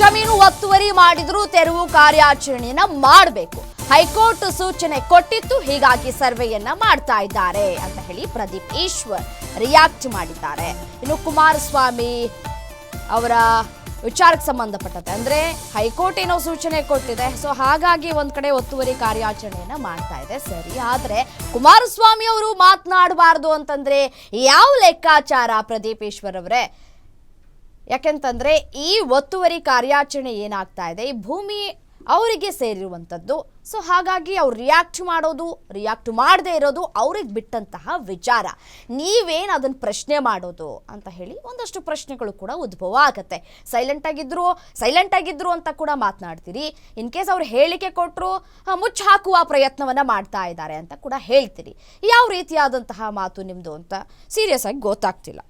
ಜಮೀನು ಒತ್ತುವರಿ ಮಾಡಿದರೂ ತೆರವು ಕಾರ್ಯಾಚರಣೆಯನ್ನ ಮಾಡಬೇಕು. ಹೈಕೋರ್ಟ್ ಸೂಚನೆ ಕೊಟ್ಟಿತ್ತು, ಹೀಗಾಗಿ ಸರ್ವೆಯನ್ನ ಮಾಡ್ತಾ ಇದ್ದಾರೆ ಅಂತ ಹೇಳಿ ಪ್ರದೀಪ್ ಈಶ್ವರ್ ರಿಯಾಕ್ಟ್ ಮಾಡಿದ್ದಾರೆ. ಇನ್ನು ಕುಮಾರಸ್ವಾಮಿ ಅವರ ವಿಚಾರಕ್ಕೆ ಸಂಬಂಧಪಟ್ಟಂತೆ, ಅಂದ್ರೆ ಹೈಕೋರ್ಟ್ ಏನೋ ಸೂಚನೆ ಕೊಟ್ಟಿದೆ, ಸೊ ಹಾಗಾಗಿ ಒಂದ್ ಕಡೆ ಒತ್ತುವರಿ ಕಾರ್ಯಾಚರಣೆಯನ್ನ ಮಾಡ್ತಾ ಇದೆ. ಸರಿ, ಆದ್ರೆ ಕುಮಾರಸ್ವಾಮಿ ಅವರು ಮಾತನಾಡಬಾರ್ದು ಅಂತಂದ್ರೆ ಯಾವ ಲೆಕ್ಕಾಚಾರ ಪ್ರದೀಪ್ ಈಶ್ವರ್ ಅವರೇ? ಯಾಕೆಂತಂದ್ರೆ ಈ ಒತ್ತುವರಿ ಕಾರ್ಯಾಚರಣೆ ಏನಾಗ್ತಾ ಇದೆ? ಈ ಭೂಮಿ ಅವರಿಗೆ ಸೇರಿರುವಂಥದ್ದು. ಸೊ ಹಾಗಾಗಿ ಅವ್ರು ರಿಯಾಕ್ಟ್ ಮಾಡೋದು ರಿಯಾಕ್ಟ್ ಮಾಡದೇ ಇರೋದು ಅವ್ರಿಗೆ ಬಿಟ್ಟಂತಹ ವಿಚಾರ. ನೀವೇನು ಅದನ್ನು ಪ್ರಶ್ನೆ ಮಾಡೋದು ಅಂತ ಹೇಳಿ ಒಂದಷ್ಟು ಪ್ರಶ್ನೆಗಳು ಕೂಡ ಉದ್ಭವ ಆಗುತ್ತೆ. ಸೈಲೆಂಟ್ ಆಗಿದ್ರು ಸೈಲೆಂಟ್ ಆಗಿದ್ರು ಅಂತ ಕೂಡ ಮಾತನಾಡ್ತೀರಿ. ಇನ್ ಕೇಸ್ ಅವ್ರು ಹೇಳಿಕೆ ಕೊಟ್ಟರು ಮುಚ್ಚ ಹಾಕುವ ಪ್ರಯತ್ನವನ್ನು ಮಾಡ್ತಾ ಇದ್ದಾರೆ ಅಂತ ಕೂಡ ಹೇಳ್ತೀರಿ. ಯಾವ ರೀತಿಯಾದಂತಹ ಮಾತು ನಿಮ್ಮದು ಅಂತ ಸೀರಿಯಸ್ ಆಗಿ ಗೊತ್ತಾಗ್ತಿಲ್ಲ.